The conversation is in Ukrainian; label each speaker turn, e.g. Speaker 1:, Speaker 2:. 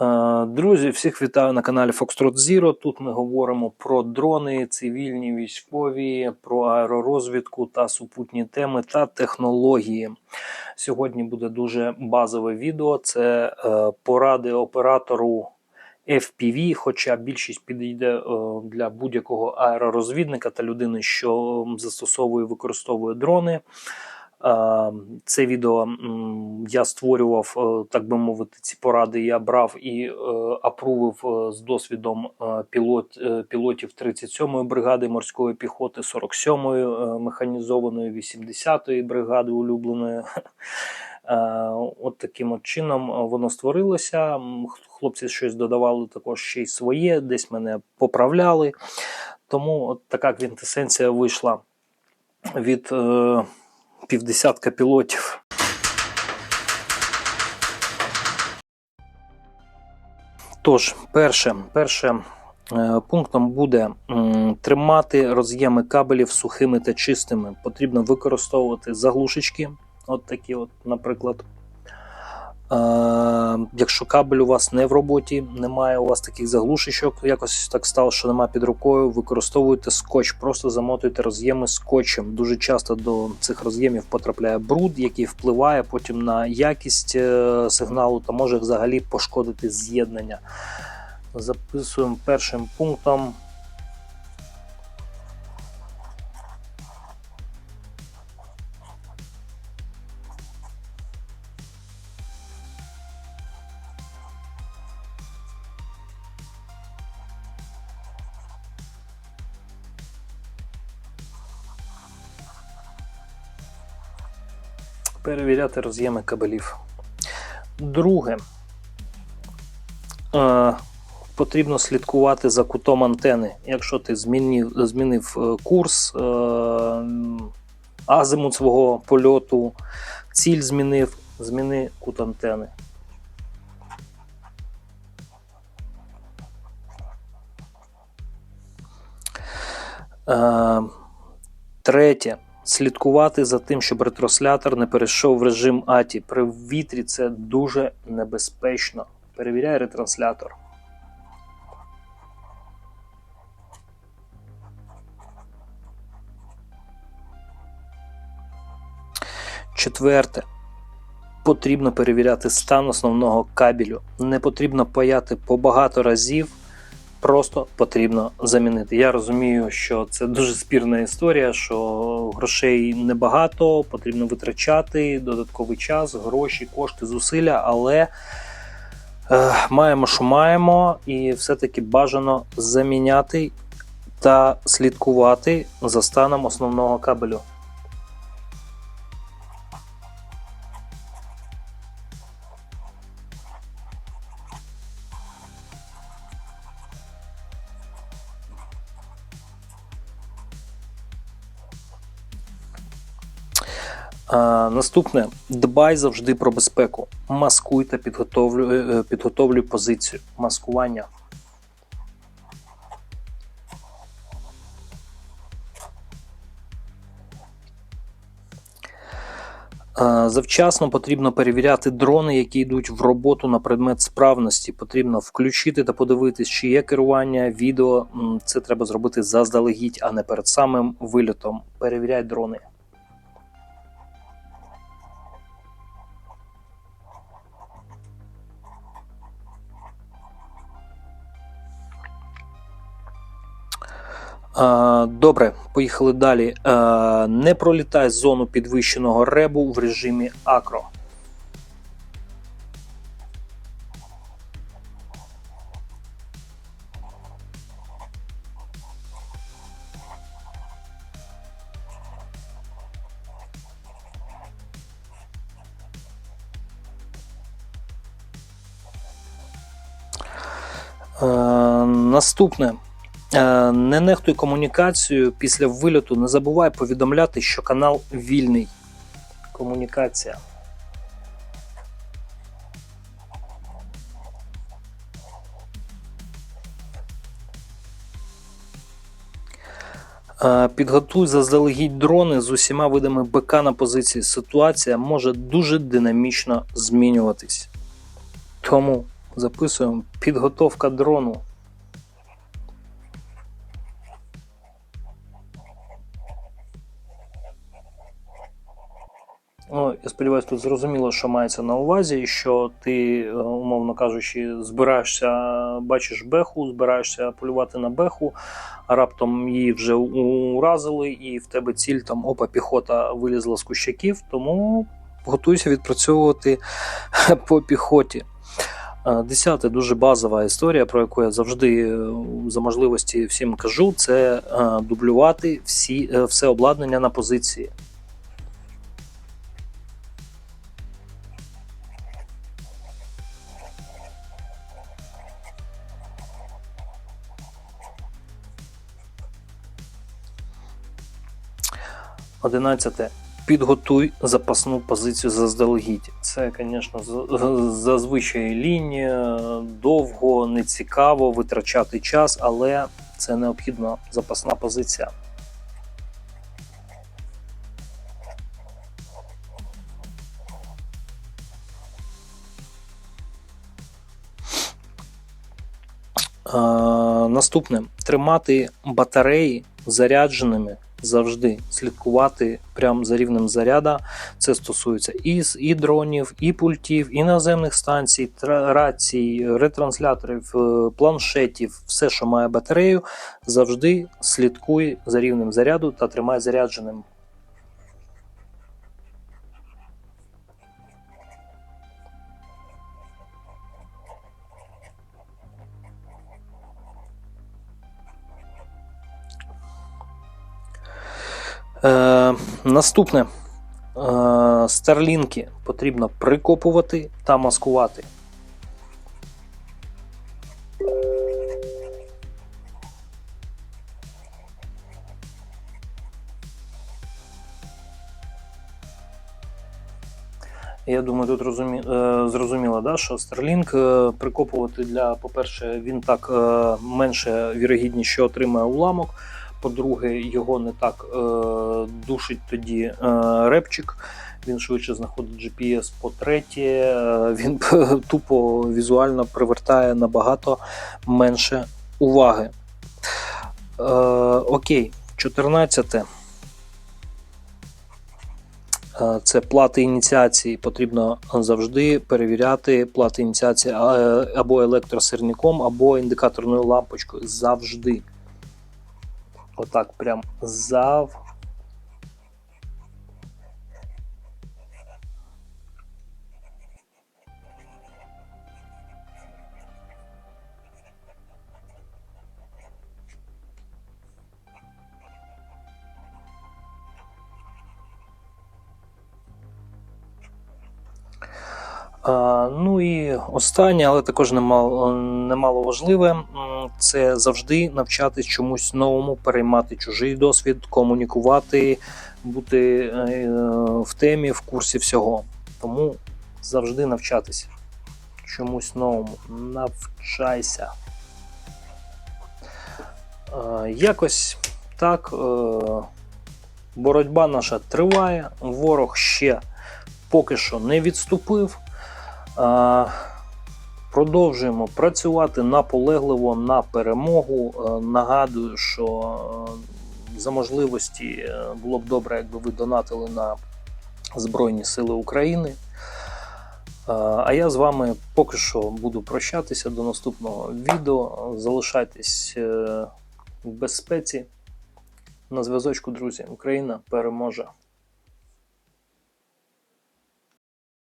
Speaker 1: Е, Друзі, всіх вітаю на каналі Foxtrot Zero. Тут ми говоримо про дрони, цивільні, військові, про аеророзвідку та супутні теми та технології. Сьогодні буде дуже базове відео. Це е, поради оператору FPV, хоча більшість підійде е, для будь-якого аеророзвідника та людини, що застосовує використовує дрони. Це відео я створював, е, так би мовити, ці поради я брав і е, апрувив е, з досвідом пілот, пілотів 37-ї бригади морської піхоти, 47-ї е, механізованої, 80-ї бригади улюбленої. От таким от чином воно створилося. Хлопці щось додавали також ще й своє, десь мене поправляли. Тому от така квінтесенція вийшла від півдесятка пілотів. Тож, перше, перше е, пунктом буде тримати роз'єми кабелів сухими та чистими. Потрібно використовувати заглушечки, от такі, от, наприклад. Якщо кабель у вас не в роботі, немає у вас таких заглушечок, якось так стало, що немає під рукою, використовуйте скотч, просто замотуйте роз'єми скотчем. Дуже часто до цих роз'ємів потрапляє бруд, який впливає потім на якість е, сигналу та може взагалі пошкодити з'єднання. Записуємо першим пунктом. Перевіряти роз'єми кабелів. Друге, е, потрібно слідкувати за кутом антени. Якщо ти змінив, змінив е, курс, е, азимут свого польоту, ціль змінив, зміни кут антени. Третє. Слідкувати за тим, щоб ретрослятор не перейшов в режим ATI. При вітрі це дуже небезпечно. Перевіряй ретранслятор. Четверте. Потрібно перевіряти стан основного кабелю. Не потрібно паяти по багато разів просто потрібно замінити. Я розумію, що це дуже спірна історія, що грошей небагато, потрібно витрачати додатковий час, гроші, кошти, зусилля, але е, маємо, що маємо, і все-таки бажано заміняти та слідкувати за станом основного кабелю. А, наступне дбай завжди про безпеку. Маскуй та підготовлюй, е, підготовлюй позицію. Маскування. Завчасно потрібно перевіряти дрони, які йдуть в роботу на предмет справності. Потрібно включити та подивитись, чи є керування, відео. Це треба зробити заздалегідь, а не перед самим вильотом. Перевіряй дрони. Добре, поїхали далі. Е, Не пролітай зону підвищеного ребу в режимі акро. Е, Наступне. Е, Не нехтуй комунікацією після вильоту. Не забувай повідомляти, що канал вільний. Комунікація. Е, Підготуй заздалегідь дрони з усіма видами БК на позиції. Ситуація може дуже динамічно змінюватись. Тому записуємо підготовка дрону. Ну, я сподіваюся, тут зрозуміло, що мається на увазі, що ти, е, умовно кажучи, збираєшся, бачиш беху, збираєшся полювати на беху, а раптом її вже уразили, і в тебе ціль там опа, піхота вилізла з кущаків, тому готуйся відпрацьовувати по піхоті. Е, Десяте дуже базова історія, про яку я завжди е, за можливості всім кажу, це дублювати всі, все обладнання на позиції. Одинадцяте. Підготуй запасну позицію заздалегідь. Це, звісно, зазвичай лінія, довго, нецікаво витрачати час, але це необхідна запасна позиція. Наступне тримати батареї зарядженими завжди, слідкувати прямо за рівнем заряда. Це стосується і, і дронів, і пультів, і наземних станцій, рацій, ретрансляторів, е, планшетів, все, що має батарею, завжди слідкуй за рівнем заряду та тримай зарядженим. Наступне. Е, старлінки потрібно прикопувати та маскувати. Я думаю, тут розумі... е, зрозуміло, да, що Starlink е, прикопувати для, по-перше, він так менше вірогідність, що отримає уламок. По-друге, його не так е, душить тоді е, репчик. Він швидше знаходить GPS. По-третє, е, він тупо візуально привертає набагато менше уваги. Е, окей, 14. Е, Це плати ініціації. Потрібно завжди перевіряти плати ініціації е, або електросирником, або індикаторною лампочкою. Завжди. Отак, прям зав. Ну і останнє, але також немало, немало важливе, це завжди навчатись чомусь новому, переймати чужий досвід, комунікувати, бути е, в темі, в курсі всього. Тому завжди навчатись чомусь новому. Навчайся. Е, Якось так. е, Боротьба наша триває, ворог ще поки що не відступив. Продовжуємо працювати наполегливо на перемогу. Е, Нагадую, що е, за можливості е, було б добре, якби ви донатили на Збройні Сили України. А я з вами поки що буду прощатися до наступного відео. Залишайтесь в безпеці. На зв'язочку, друзі. Україна переможе.